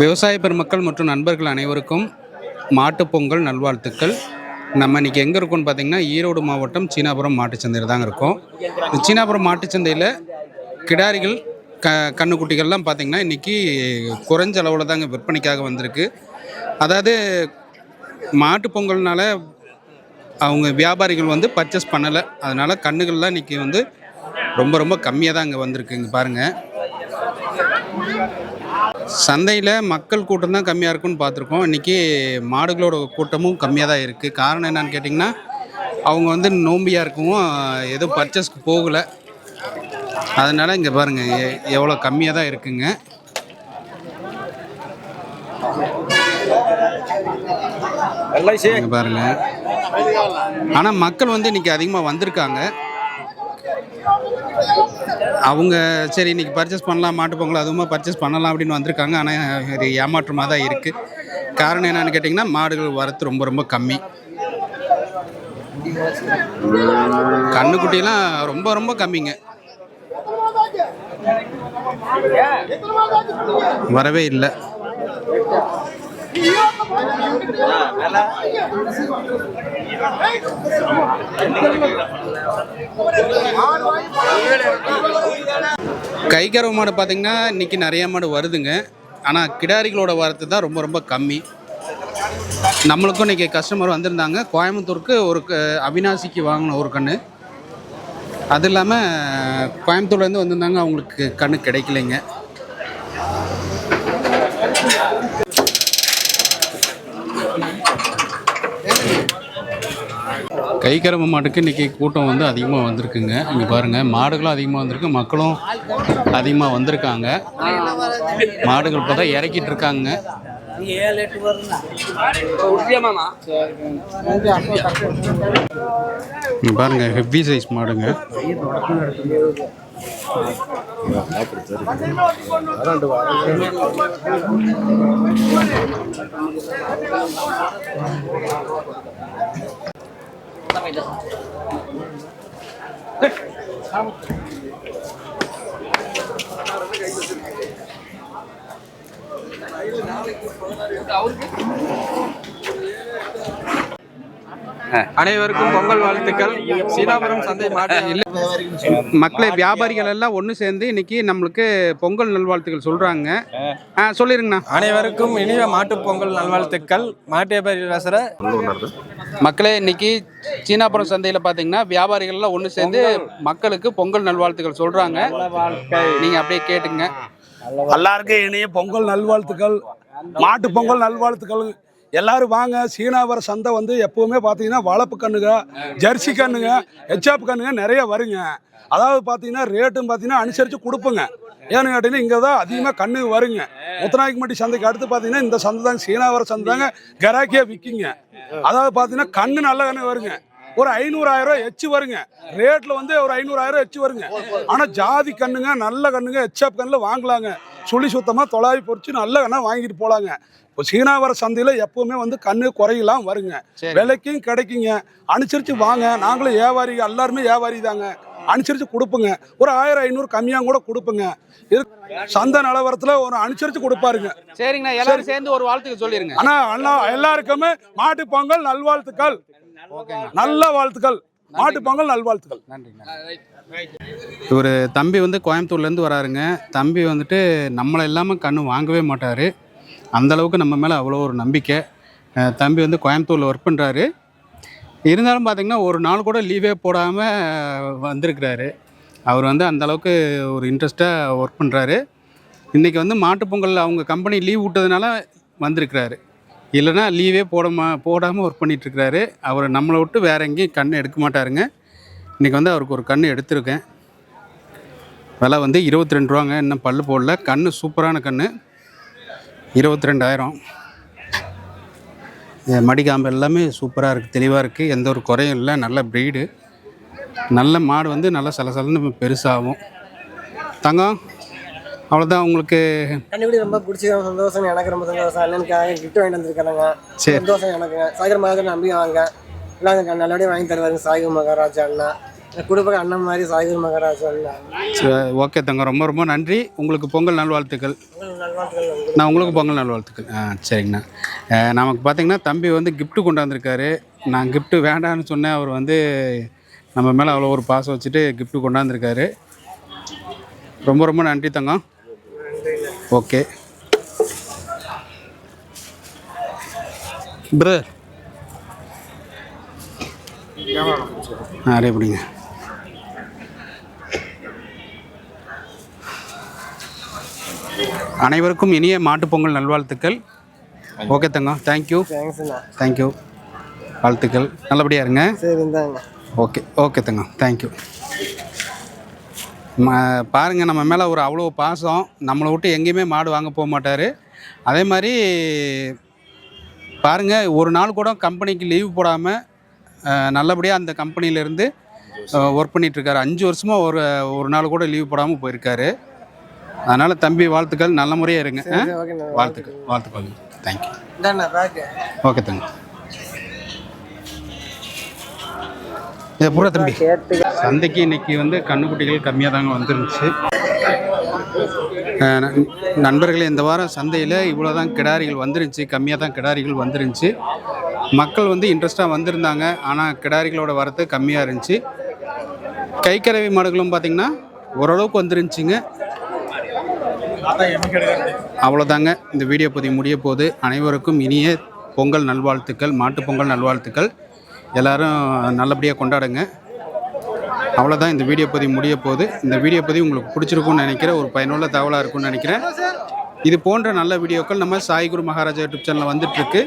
விவசாய பெருமக்கள் மற்றும் நண்பர்கள் அனைவருக்கும் மாட்டுப் பொங்கல் நல்வாழ்த்துக்கள். நம்ம இன்றைக்கி எங்கே இருக்கோம்னு பார்த்திங்கன்னா ஈரோடு மாவட்டம் சீனாபுரம் மாட்டுச்சந்தையில் தாங்க இருக்கோம். இந்த சீனாபுரம் மாட்டுச்சந்தையில் கிடாரிகள் க கண்ணுக்குட்டிகள்லாம் பார்த்திங்கன்னா இன்றைக்கி குறைஞ்ச அளவில் தாங்க விற்பனைக்காக வந்திருக்கு. அதாவது மாட்டுப்பொங்கல்னால அவங்க வியாபாரிகள் வந்து பர்ச்சேஸ் பண்ணலை. அதனால் கண்ணுகள்லாம் இன்றைக்கி வந்து ரொம்ப ரொம்ப கம்மியாக தான் இங்கே வந்திருக்கு இங்கே பாருங்கள் சந்தையில் மக்கள் கூட்டம் தான் கம்மியாக இருக்குன்னு பார்த்துருக்கோம். இன்றைக்கி மாடுகளோட கூட்டமும் கம்மியாக தான் இருக்குது காரணம் என்னன்னு கேட்டிங்கன்னா அவங்க வந்து நோம்பியாக இருக்கவும் எதுவும் பர்ச்சேஸ்க்கு போகலை. அதனால் இங்கே பாருங்கள் எவ்வளோ கம்மியாக தான் இருக்குங்க. இங்கே பாருங்கள் ஆனால் மக்கள் வந்து இன்றைக்கி அதிகமாக வந்திருக்காங்க. அவங்க சரி இன்னைக்கு பர்ச்சேஸ் பண்ணலாம் மாட்டுப் பொங்கல் அதுவுமா பர்ச்சேஸ் பண்ணலாம் அப்படின்னு வந்திருக்காங்க. ஆனால் இது ஏமாற்றமாக தான் இருக்குது காரணம் என்னன்னு கேட்டிங்கன்னா மாடுகள் வரத்து ரொம்ப ரொம்ப கம்மி. கண்ணுக்குட்டிலாம் ரொம்ப ரொம்ப கம்மிங்க. வரவே இல்லை. கைகரவ மாடு பார்த்தீங்கன்னா இன்றைக்கி நிறைய மாடு வருதுங்க. ஆனால் கிடாரிகளோட வரத்து தான் ரொம்ப ரொம்ப கம்மி. நம்மளுக்கும் இன்றைக்கி கஸ்டமர் வந்திருந்தாங்க. கோயம்புத்தூருக்கு ஒரு க அவினாசிக்கு வாங்கின ஒரு கன்று அது இல்லாமல் கோயம்புத்தூர்லேருந்து வந்திருந்தாங்க. அவங்களுக்கு கன்று கிடைக்கலைங்க. கைக்கரம்பு மாட்டுக்கு இன்றைக்கி கூட்டம் வந்து அதிகமாக வந்திருக்குங்க. இங்கே பாருங்கள் மாடுகளும் அதிகமாக வந்திருக்கு மக்களும் அதிகமாக வந்திருக்காங்க. மாடுகள் இப்போ தான் இறக்கிட்டு இருக்காங்க. பாருங்க பாருங்கள் ஹெவி சைஸ் மாடுங்க. அனைவருக்கும் பொங்கல் வாழ்த்துக்கள். சீனாபுரம் சந்தை மக்களே வியாபாரிகள் எல்லாம் ஒன்று சேர்ந்து இன்னைக்கு நம்மளுக்கு பொங்கல் நல்வாழ்த்துக்கள் சொல்கிறாங்க ஆ சொல்லிருங்கண்ணா. அனைவருக்கும் இனிய மாட்டுப் பொங்கல் நல்வாழ்த்துக்கள். மாட்டியபரி ரசர மக்களே இன்னைக்கு சீனாபுரம் சந்தையில் பார்த்தீங்கன்னா வியாபாரிகள் எல்லாம் ஒன்று சேர்ந்து மக்களுக்கு பொங்கல் நல்வாழ்த்துக்கள் சொல்கிறாங்க நீங்கள் அப்படியே கேட்டுங்க. எல்லாருக்கும் இனிய பொங்கல் நல்வாழ்த்துக்கள். மாட்டு பொங்கல் நல்வாழ்த்துக்கள். எல்லாரும் வாங்க சீனாவர சந்தை வந்து எப்பவுமே பார்த்தீங்கன்னா வளப்பு கண்ணுங்க ஜெர்சி கண்ணுங்க ஹெச்ஆப் கண்ணுங்க நிறைய வருங்க. அதாவது பார்த்தீங்கன்னா ரேட்டும் பார்த்தீங்கன்னா அனுசரித்து கொடுப்போங்க. ஏன்னு கேட்டீங்கன்னா இங்கே தான் அதிகமாக கண்ணு வருங்க. முத்தநாயக்கம்பட்டி சந்தைக்கு அடுத்து பார்த்தீங்கன்னா இந்த சந்தை தாங்க சீனாவர சந்தை தாங்க கராக்கியாக விற்கிங்க அதாவது பார்த்தீங்கன்னா கண்ணு நல்ல கண்ணு வருங்க. ஒரு ஐநூறாயிரம் ரூபாய் எச்சு வருங்க. ரேட்டில் வந்து ஒரு ஐநூறாயிரம் எச்சு வருங்க. ஆனால் ஜாதி கண்ணுங்க நல்ல கண்ணுங்க ஹெச்ஆப் கண்ணில் வாங்கலாங்க. சுழி சுத்தமா தொலாவி பொறிச்சு நல்ல கண்ணா வாங்கிட்டு போலாங்க. இப்போ சீனாவர சந்தையில எப்பவுமே வந்து கண்ணு குறையலாம் வருங்க. விலைக்கும் கிடைக்குங்க. அனுசரிச்சு வாங்க. நாங்களும் வியாபாரி எல்லாருமே வியாபாரி தாங்க. அனுசரிச்சு கொடுப்போங்க. ஒரு ஆயிரம் ஐநூறு கம்மியாக கூட கொடுப்போங்க. சந்தை நிலவரத்துல ஒரு அனுசரிச்சு கொடுப்பாருங்க. சரிங்கண்ணா. எல்லாரும் சேர்ந்து ஒரு வாழ்த்துக்கு சொல்லிருங்க. ஆனா அண்ணா எல்லாருக்குமே மாட்டு பொங்கல் நல்வாழ்த்துக்கள். நல்ல வாழ்த்துக்கள். மாட்டு பொங்கல் நல்வாழ்த்துக்கள். இவர் தம்பி வந்து கோயம்புத்தூர்லேருந்து வராருங்க. தம்பி வந்துட்டு நம்மளை இல்லாமல் கண்ணு வாங்கவே மாட்டார். அந்த அளவுக்கு நம்ம மேலே அவ்வளோ ஒரு நம்பிக்கை. தம்பி வந்து கோயம்புத்தூரில் ஒர்க் பண்ணுறாரு இருந்தாலும் பார்த்தீங்கன்னா ஒரு நாள் கூட லீவே போடாமல் வந்திருக்கிறாரு. அவர் வந்து அந்த அளவுக்கு ஒரு இன்ட்ரெஸ்ட்டாக ஒர்க் பண்ணுறாரு இன்றைக்கி வந்து மாட்டுப் பொங்கல் அவங்க கம்பெனி லீவ் விட்டதுனால வந்திருக்கிறாரு. இல்லைன்னா லீவே போடாம போடாமல் ஒர்க் பண்ணிகிட்ருக்கிறாரு அவர் நம்மளை விட்டு வேற எங்கேயும் கண் எடுக்க மாட்டாருங்க. இன்றைக்கி வந்து அவருக்கு ஒரு கண் எடுத்திருக்கேன். விலை வந்து இருபத்தி ரெண்டு ரூபாங்க. இன்னும் பல் போடல. கண் சூப்பரான கண் இருபத்தி ரெண்டாயிரம் மடிக்காம்பு எல்லாமே சூப்பராக இருக்குது தெளிவாக இருக்குது எந்த ஒரு குறையும் இல்லை. நல்ல ப்ரீடு நல்ல மாடு வந்து நல்லா சலசலன்னு பெருசாகும். தங்கம்? அவ்வளோதான் உங்களுக்கு கண்டுபிடி ரொம்ப பிடிச்சது சந்தோஷம். எனக்கு ரொம்ப சந்தோஷம். அண்ணனுக்காக கிஃப்ட் வாங்கிட்டு வந்திருக்காங்க சரி. சந்தோஷம் எனக்கு. சாகர் மகாராஜா நம்பி வாங்க. எல்லாம் நல்லபடியாக வாங்கி தருவாருங்க சாகர் மகாராஜா அண்ணா. குடும்ப அண்ணன் மாதிரி சாய்குரு மகராஜ் ஓகே தங்க ரொம்ப ரொம்ப நன்றி. உங்களுக்கு பொங்கல் நல்வாழ்த்துக்கள். நான் உங்களுக்கு பொங்கல் நல்வாழ்த்துக்கள். ஆ சரிங்கண்ணா. நமக்கு பார்த்தீங்கன்னா தம்பி வந்து gift கொண்டாந்துருக்காரு. நான் gift வேண்டான்னு சொன்னேன். அவர் வந்து நம்ம மேலே அவ்வளோ ஒரு பாசம் வச்சுட்டு gift கொண்டாந்துருக்காரு. ரொம்ப ரொம்ப நன்றி தங்கம். ஓகே. பிரதர் அரே பிடிங்க. அனைவருக்கும் இனிய மாட்டுப் பொங்கல் நல்வாழ்த்துக்கள். ஓகே தங்கம் தேங்க்யூ தேங்க்யூ வாழ்த்துக்கள். நல்லபடியாக இருங்க. ஓகே ஓகே தங்கம் தேங்க்யூ ம பாருங்கள் நம்ம மேலே ஒரு அவ்வளோ பாசம். நம்மளை விட்டு எங்கேயுமே மாடு வாங்க போக மாட்டார். அதே மாதிரி பாருங்கள் ஒரு நாள் கூட கம்பெனிக்கு லீவ் போடாமல் நல்லபடியாக அந்த கம்பெனியிலேருந்து ஒர்க் பண்ணிகிட்ருக்காரு அஞ்சு வருஷமாக ஒரு ஒரு நாள் கூட லீவ் போடாமல் போயிருக்காரு. அதனால் தம்பி வாழ்த்துக்கள். நல்ல முறையாக இருங்க. வாழ்த்துக்கள். வாழ்த்துக்கள். தேங்க்யூ ஓகே தங்க இதை பூரா தம்பி. சந்தைக்கு இன்னைக்கு வந்து கண்ணுக்குட்டிகள் கம்மியாக தாங்க வந்துருந்துச்சு. நண்பர்களே இந்த வாரம் சந்தையில் இவ்வளோ தான் கிடாரிகள் வந்துருந்துச்சு கம்மியாக தான் கிடாரிகள் வந்துருந்துச்சு. மக்கள் வந்து இன்ட்ரெஸ்ட்டாக வந்திருந்தாங்க ஆனால் கிடாரிகளோட வரத்து கம்மியாக இருந்துச்சு. கைக்கறவை மாடுகளும் பார்த்திங்கன்னா ஓரளவுக்கு வந்துருந்துச்சிங்க. அவ்வளோதாங்க இந்த வீடியோ பதிவு முடிய போது அனைவருக்கும் இனிய பொங்கல் நல்வாழ்த்துக்கள் மாட்டுப் பொங்கல் நல்வாழ்த்துக்கள். எல்லாரும் நல்லபடியாக கொண்டாடுங்க. அவ்வளோதான் இந்த வீடியோ பதிவு முடிய போகுது. இந்த வீடியோ பதிவு உங்களுக்கு பிடிச்சிருக்கும்னு நினைக்கிறேன். ஒரு பயனுள்ள தகவலாக இருக்கும்னு நினைக்கிறேன். இது போன்ற நல்ல வீடியோக்கள் நம்ம சாய்குரு மகாராஜா யூடியூப் சேனலில் வந்துட்டுருக்கு.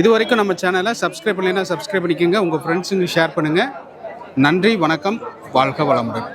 இது வரைக்கும் நம்ம சேனலை சப்ஸ்கிரைப் பண்ணலைன்னா சப்ஸ்கிரைப் பண்ணிக்கோங்க. உங்கள் ஃப்ரெண்ட்ஸுங்க ஷேர் பண்ணுங்கள் நன்றி வணக்கம். வாழ்க வளமுடன்.